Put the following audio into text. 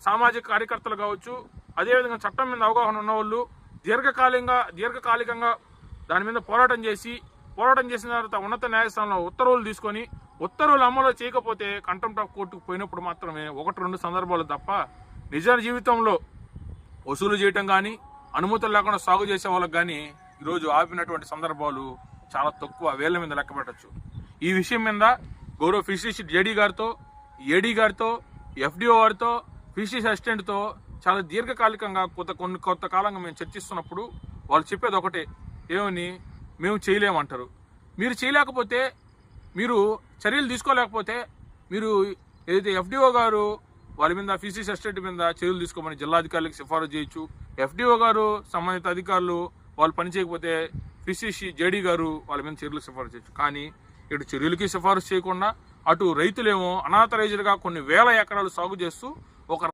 సామాజిక కార్యకర్తలు కావచ్చు అదేవిధంగా చట్టం మీద అవగాహన ఉన్నవాళ్ళు దీర్ఘకాలికంగా దీర్ఘకాలికంగా దాని మీద పోరాటం చేసి పోరాటం చేసిన తర్వాత ఉన్నత న్యాయస్థానంలో ఉత్తర్వులు తీసుకొని ఉత్తర్వులు అమలు చేయకపోతే కంటెంప్ట్ ఆఫ్ కోర్టుకు పోయినప్పుడు మాత్రమే ఒకటి రెండు సందర్భాలు తప్ప నిజ జీవితంలో వసూలు చేయటం కానీ అనుమతులు లేకుండా సాగు చేసే వాళ్ళకి కానీ ఈరోజు ఆపినటువంటి సందర్భాలు చాలా తక్కువ వేల మీద లెక్క పెట్టచ్చు. ఈ విషయం మీద గౌరవ ఫిషరీస్ జేడీ గారితో ఏడీ గారితో ఎఫ్డిఓ గారితో పీసీసీ అసిస్టెంట్తో చాలా దీర్ఘకాలికంగా కొత్త కొన్ని కొత్త కాలంగా మేము చర్చిస్తున్నప్పుడు వాళ్ళు చెప్పేది ఒకటే ఏమని? మేము చేయలేమంటారు. మీరు చేయలేకపోతే మీరు చర్యలు తీసుకోలేకపోతే మీరు ఏదైతే ఎఫ్డిఓ గారు వాళ్ళ మీద ఫీసీస్ అసిస్టెంట్ మీద చర్యలు తీసుకోమని జిల్లాధికారులకు సిఫారసు చేయొచ్చు. ఎఫ్డిఓ గారు సంబంధిత అధికారులు వాళ్ళు పని చేయకపోతే ఫిసిసి జేడీ గారు వాళ్ళ మీద చర్యలు సిఫారసు చేయొచ్చు. కానీ ఇటు చర్యలకి సిఫారసు చేయకుండా అటు రైతులేమో అనాథరైజులుగా కొన్ని వేల ఎకరాలు సాగు చేస్తూ